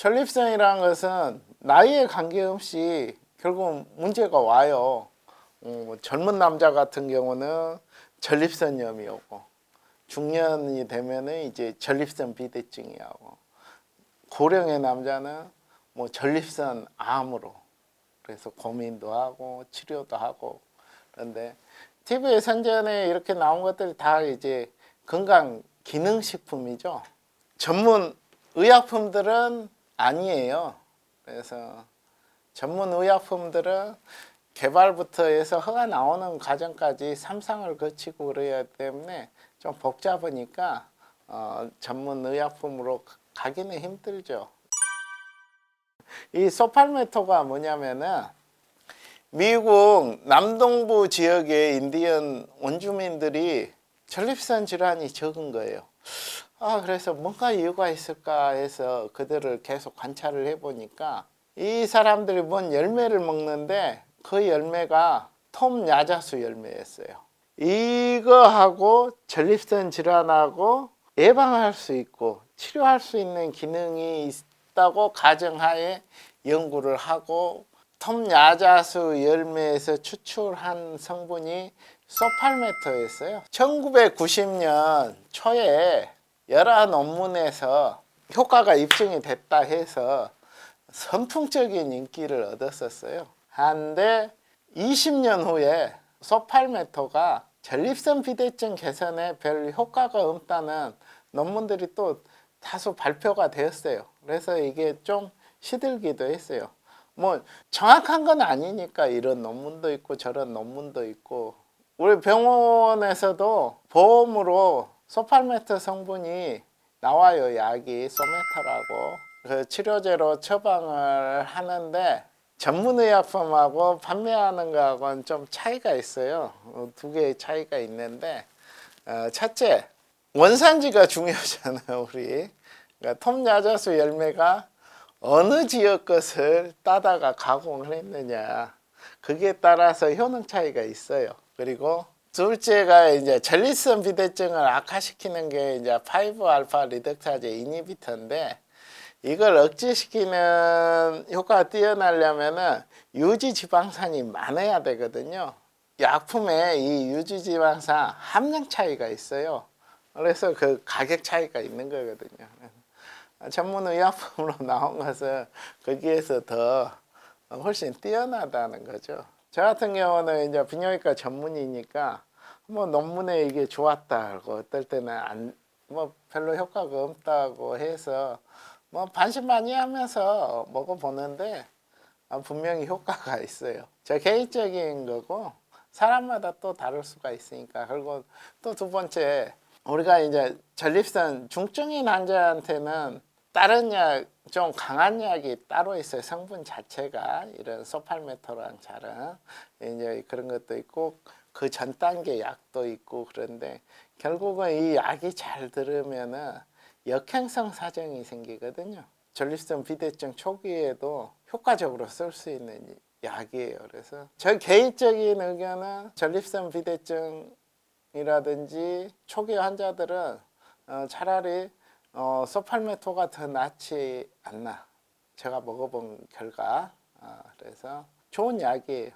전립선이라는 것은 나이에 관계없이 결국 문제가 와요. 어, 젊은 남자 같은 경우는 전립선염이 오고 중년이 되면은 이제 전립선 비대증이 오고 고령의 남자는 뭐 전립선 암으로 그래서 고민도 하고 치료도 하고 그런데 TV에 선전에 이렇게 나온 것들이 다 이제 건강 기능 식품이죠. 전문 의약품들은 아니에요. 그래서 전문 의약품들은 개발부터 해서 허가 나오는 과정까지 삼상을 거치고 그래야 때문에 좀 복잡하니까 어, 전문 의약품으로 가기는 힘들죠. 이 소팔메토가 뭐냐면은 미국 남동부 지역의 인디언 원주민들이 전립선 질환이 적은 거예요. 아, 그래서 뭔가 이유가 있을까 해서 그들을 계속 관찰을 해보니까 이 사람들이 뭔 열매를 먹는데 그 열매가 톰 야자수 열매였어요. 이거하고 전립선 질환하고 예방할 수 있고 치료할 수 있는 기능이 있다고 가정하에 연구를 하고 톰 야자수 열매에서 추출한 성분이 소팔메토였어요. 1990년 초에 여러 논문에서 효과가 입증이 됐다 해서 선풍적인 인기를 얻었었어요. 한데 20년 후에 소팔메토가 전립선 비대증 개선에 별 효과가 없다는 논문들이 또 다소 발표가 되었어요. 그래서 이게 좀 시들기도 했어요. 뭐 정확한 건 아니니까 이런 논문도 있고 저런 논문도 있고 우리 병원에서도 보험으로 소팔메토 성분이 나와요 약이. 소메토라고. 그 치료제로 처방을 하는데 전문의약품하고 판매하는 거하고는 좀 차이가 있어요. 어, 두 개의 차이가 있는데 어, 첫째 원산지가 중요하잖아요 우리. 그러니까 톰야자수 열매가 어느 지역 것을 따다가 가공을 했느냐. 그게 따라서 효능 차이가 있어요. 그리고 둘째가 이제 전립선 비대증을 악화시키는 게 이제 5알파 리덕타제 이니비터인데 이걸 억제시키는 효과가 뛰어나려면은 유지 지방산이 많아야 되거든요. 약품에 이 유지 지방산 함량 차이가 있어요. 그래서 그 가격 차이가 있는 거거든요. 전문 의약품으로 나온 것은 거기에서 더 훨씬 뛰어나다는 거죠. 저 같은 경우는 이제 비뇨기과 전문이니까 뭐 논문에 이게 좋았다 하고 어떨 때는 안, 뭐 별로 효과가 없다고 해서 뭐 반신반의하면서 먹어보는데 아, 분명히 효과가 있어요. 제 개인적인 거고 사람마다 또 다를 수가 있으니까 그리고 또 두 번째 우리가 이제 전립선 중증인 환자한테는 다른 약, 좀 강한 약이 따로 있어요. 성분 자체가 이런 소팔메토랑 잘은 이제 그런 것도 있고 그 전 단계 약도 있고 그런데 결국은 이 약이 잘 들으면은 역행성 사정이 생기거든요. 전립선 비대증 초기에도 효과적으로 쓸 수 있는 약이에요. 그래서 저 개인적인 의견은 전립선 비대증이라든지 초기 환자들은 어, 차라리 어, 소팔메토가 더 낫지 않나 제가 먹어본 결과 어, 그래서 좋은 약이에요.